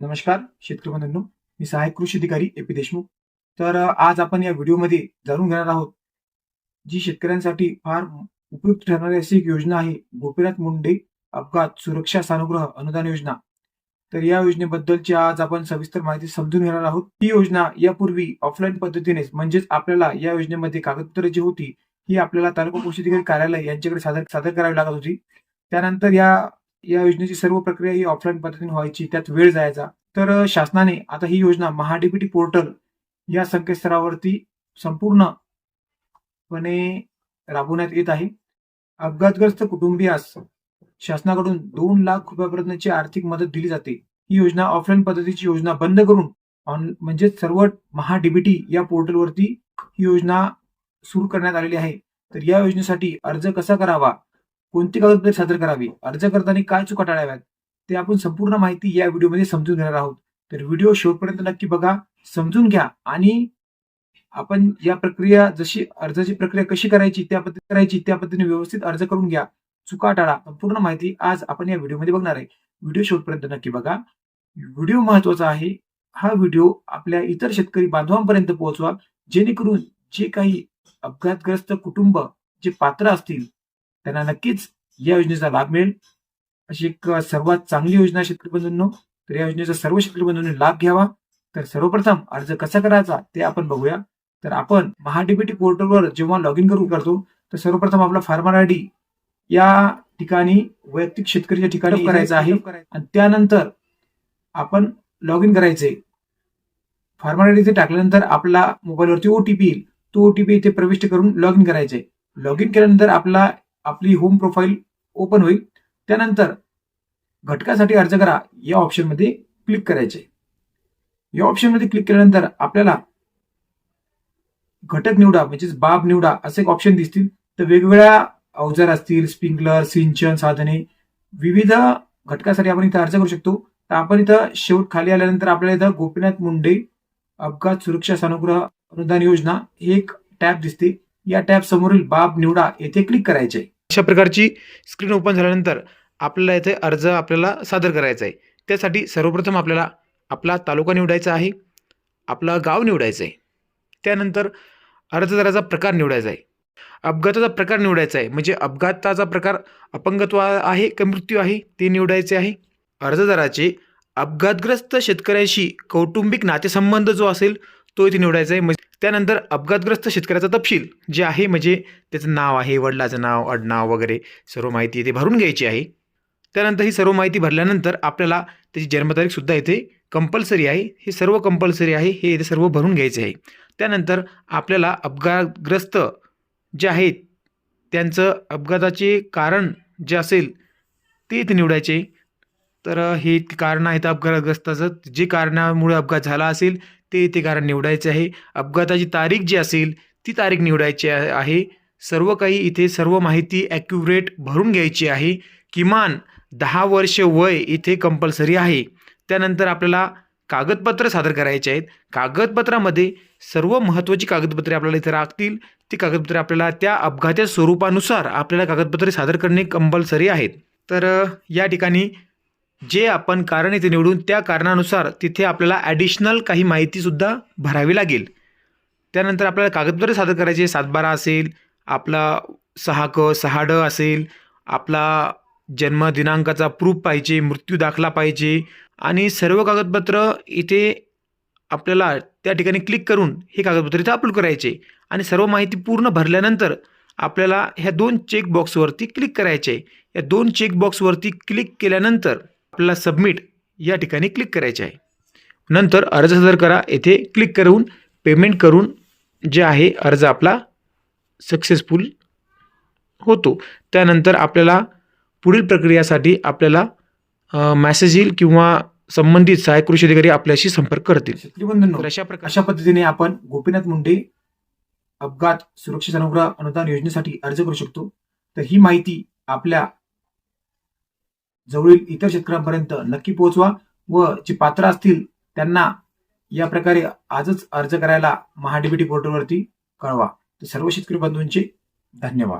नमस्कार शेतकरी बंधूंनो. मी सहाय्यक कृषी अधिकारी ए पी देशमुख. तर आज आपण या व्हिडिओमध्ये जाणून घेणार आहोत जी शेतकऱ्यांसाठी फार उपयुक्त ठरणारी अशी एक योजना आहे गोपीनाथ मुंडे अपघात सुरक्षा सानुग्रह अनुदान योजना. तर या योजनेबद्दलची आज आपण सविस्तर माहिती समजून घेणार आहोत. ही योजना यापूर्वी ऑफलाईन पद्धतीने म्हणजेच आपल्याला या योजनेमध्ये कागदपत्रे जी होती ही आपल्याला तालुका कृषी अधिकारी कार्यालय यांच्याकडे सादर सादर करावी लागत होती. त्यानंतर या या योजनेची सर्व प्रक्रिया ही ऑफलाईन पद्धतीने व्हायची त्यात वेळ जायचा. तर शासनाने आता ही योजना महाडीबीटी पोर्टल या संकेतस्थळावरती संपूर्णपणे राबवण्यात येत आहे. अपघातग्रस्त कुटुंबियास शासनाकडून दोन लाख रुपयापर्यंतची आर्थिक मदत दिली जाते. ही योजना ऑफलाईन पद्धतीची योजना बंद करून ऑन म्हणजे सर्व महाडीबीटी या पोर्टलवरती ही योजना सुरू करण्यात आलेली आहे. तर या योजनेसाठी अर्ज कसा करावा? कोणती कागदपत्रे सादर करावी? अर्ज करताना काय चुका टाळाव्यात? ते आपण संपूर्ण माहिती या व्हिडिओमध्ये समजून घेणार आहोत. तर व्हिडिओ शेवटपर्यंत नक्की बघा समजून घ्या आणि आपण या प्रक्रिया जशी अर्जाची प्रक्रिया कशी करायची त्या पद्धतीने करायची त्या पद्धतीने व्यवस्थित अर्ज करून घ्या. चुका टाळा. संपूर्ण माहिती आज आपण या व्हिडिओमध्ये बघणार आहे. व्हिडिओ शेवटपर्यंत नक्की बघा. व्हिडिओ महत्त्वाचा आहे. हा व्हिडिओ आपल्या इतर शेतकरी बांधवांपर्यंत पोहोचवा. जेणेकरून जे काही अपघातग्रस्त कुटुंब जे पात्र असतील त्यांना नक्कीच या योजनेचा लाभ मिळेल. अशी एक सर्वात चांगली योजना शेतकरी बंधूंनो तर या योजनेचा सर्व शेतकरी बंधूंनी लाभ घ्यावा. तर सर्वप्रथम अर्ज कसा करायचा ते आपण बघूया. तर आपण महाडीबीटी पोर्टलवर जेव्हा लॉग इन करू करतो तर सर्वप्रथम आपला फार्मर आय डी या ठिकाणी वैयक्तिक शेतकरीच्या ठिकाणी करायचा आहे. आणि त्यानंतर आपण लॉग इन करायचे फार्मर आय डी इथे टाकल्यानंतर आपला मोबाईलवरती ओटीपी येईल. तो ओटीपी इथे प्रविष्ट करून लॉग इन करायचे. लॉग इन केल्यानंतर आपला आपली होम प्रोफाईल ओपन होईल. त्यानंतर घटकासाठी अर्ज करा. या ऑप्शनमध्ये क्लिक करायचे. या ऑप्शनमध्ये क्लिक केल्यानंतर आपल्याला घटक निवडा म्हणजेच बाब निवडा असे एक ऑप्शन दिसतील. तर वेगवेगळ्या अवजार असतील स्प्रिंकलर सिंचन साधने विविध घटकासाठी आपण इथं अर्ज करू शकतो. तर आपण इथं शेवट खाली आल्यानंतर आपल्याला इथं गोपीनाथ मुंडे अपघात सुरक्षा सानुग्रह अनुदान योजना हे एक टॅब दिसते. या टॅब समोरील बाब निवडा येथे क्लिक करायचे. अशा प्रकारची स्क्रीन ओपन झाल्यानंतर आपल्याला येथे अर्ज आपल्याला सादर करायचा आहे. त्यासाठी सर्वप्रथम आपल्याला आपला तालुका निवडायचा आहे आपला गाव निवडायचं आहे. त्यानंतर अर्जदाराचा प्रकार निवडायचा आहे. अपघाताचा प्रकार निवडायचा आहे. म्हणजे अपघाताचा प्रकार अपंगत्व आहे का मृत्यू आहे ते निवडायचे आहे. अर्जदाराचे अपघातग्रस्त शेतकऱ्याशी कौटुंबिक नातेसंबंध जो असेल तो इथे निवडायचा आहे. म्हणजे त्यानंतर अपघातग्रस्त शेतकऱ्याचा तपशील जे आहे म्हणजे त्याचं नाव आहे वडिलाचं नाव आडनाव वगैरे सर्व माहिती इथे भरून घ्यायची आहे. त्यानंतर ही सर्व माहिती भरल्यानंतर आपल्याला त्याची जन्मतारीखसुद्धा येथे कंपल्सरी आहे. हे सर्व कंपल्सरी आहे हे इथे सर्व भरून घ्यायचे आहे. त्यानंतर आपल्याला अपघातग्रस्त जे आहेत त्यांचं अपघाताचे कारण जे असेल ते इथे निवडायचे. तर हे कारण आहेत अपघातग्रस्ताचं. जे कारणामुळे अपघात झाला असेल ते इथे कारण निवडायचे आहे. अपघाताची तारीख जी असेल ती तारीख निवडायची आहे. सर्व काही इथे सर्व माहिती ॲक्युरेट भरून घ्यायची आहे. किमान दहा वर्ष वय इथे कंपल्सरी आहे. त्यानंतर आपल्याला कागदपत्र सादर करायचे आहेत. कागदपत्रामध्ये सर्व महत्त्वाची कागदपत्रे आपल्याला इथे लागतील. ती कागदपत्रे आपल्याला त्या अपघाताच्या स्वरूपानुसार आपल्याला कागदपत्रे सादर करणे कंपल्सरी आहेत. तर या ठिकाणी जे आपण कारण इथे निवडून त्या कारणानुसार तिथे आपल्याला ॲडिशनल काही माहितीसुद्धा भरावी लागेल. त्यानंतर आपल्याला कागदपत्र सादर करायचे सातबारा असेल आपला सहा क सहा ड असेल आपला जन्मदिनांकाचा प्रूफ पाहिजे मृत्यू दाखला पाहिजे आणि सर्व कागदपत्र इथे आपल्याला त्या ठिकाणी क्लिक करून हे कागदपत्र इथे अपलोड करायचे आणि सर्व माहिती पूर्ण भरल्यानंतर आपल्याला ह्या दोन चेक बॉक्सवरती क्लिक करायचे. या दोन चेक बॉक्सवरती क्लिक केल्यानंतर आपल्याला सबमिट या ठिकाणी क्लिक करायचे आहे. नंतर अर्ज सादर करा. येथे क्लिक करून पेमेंट करून जे आहे अर्ज आपला सक्सेसफुल होतो. त्यानंतर आपल्याला पुढील प्रक्रियासाठी आपल्याला मॅसेज येईल किंवा संबंधित सहाय्यक कृषी अधिकारी आपल्याशी संपर्क करतील. अशा प्रकारे अशा पद्धतीने आपण गोपीनाथ मुंडे अपघात सुरक्षित अनुग्रह अनुदान योजनेसाठी अर्ज करू शकतो. तर ही माहिती आपल्या जवळील इतर शेतकऱ्यांपर्यंत नक्की पोहोचवा व जे पात्र असतील त्यांना या प्रकारे आजच अर्ज करायला महाडीबीटी पोर्टलवरती कळवा. तर सर्व शेतकरी बंधूंचे धन्यवाद.